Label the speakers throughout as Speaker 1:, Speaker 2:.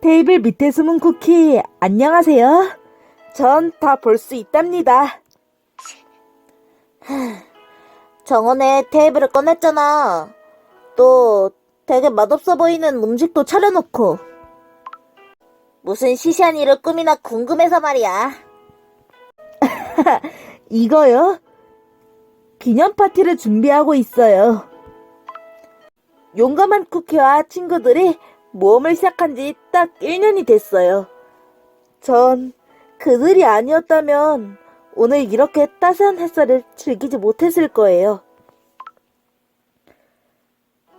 Speaker 1: 테이블 밑에 숨은 쿠키, 안녕하세요. 전 다 볼 수 있답니다.
Speaker 2: 정원에 테이블을 꺼냈잖아. 또 되게 맛없어 보이는 음식도 차려놓고. 무슨 시시한 일을 꾸미나 궁금해서 말이야.
Speaker 1: 이거요? 기념 파티를 준비하고 있어요. 용감한 쿠키와 친구들이 모험을 시작한 지 딱 1년이 됐어요. 전 그들이 아니었다면 오늘 이렇게 따스한 햇살을 즐기지 못했을 거예요.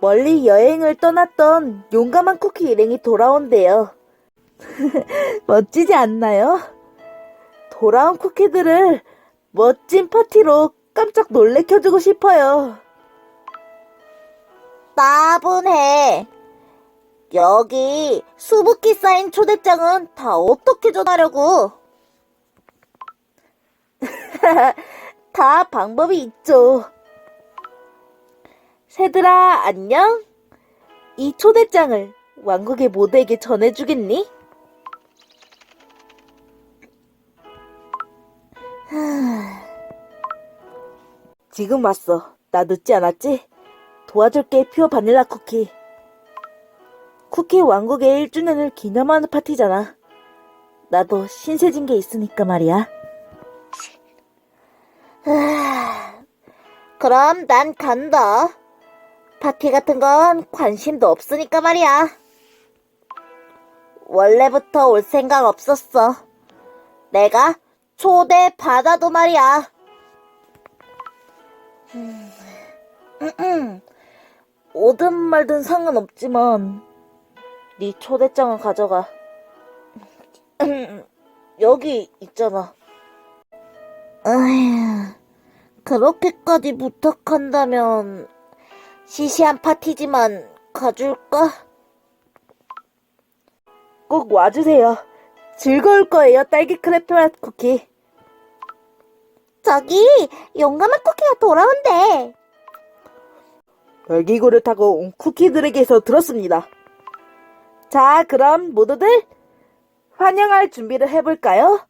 Speaker 1: 멀리 여행을 떠났던 용감한 쿠키 일행이 돌아온대요. 멋지지 않나요? 돌아온 쿠키들을 멋진 파티로 깜짝 놀래켜주고 싶어요.
Speaker 2: 따분해. 여기 수북히 쌓인 초대장은 다 어떻게 전하려고?
Speaker 1: 다 방법이 있죠. 새들아, 안녕? 이 초대장을 왕국의 모두에게 전해주겠니? 지금 왔어. 나 늦지 않았지? 도와줄게, 퓨어 바닐라 쿠키. 쿠키 왕국의 1주년을 기념하는 파티잖아. 나도 신세진 게 있으니까 말이야.
Speaker 2: 그럼 난 간다. 파티 같은 건 관심도 없으니까 말이야. 원래부터 올 생각 없었어. 내가 초대 받아도 말이야.
Speaker 1: 음, 오든 말든 상관없지만 네 초대장을 가져가. 여기 있잖아.
Speaker 2: 어휴, 그렇게까지 부탁한다면 시시한 파티지만 가줄까?
Speaker 1: 꼭 와주세요. 즐거울 거예요, 딸기 크래프 맛 쿠키.
Speaker 2: 저기 용감한 쿠키가 돌아온대.
Speaker 1: 열기구를 타고 온 쿠키들에게서 들었습니다. 자, 그럼 모두들 환영할 준비를 해볼까요?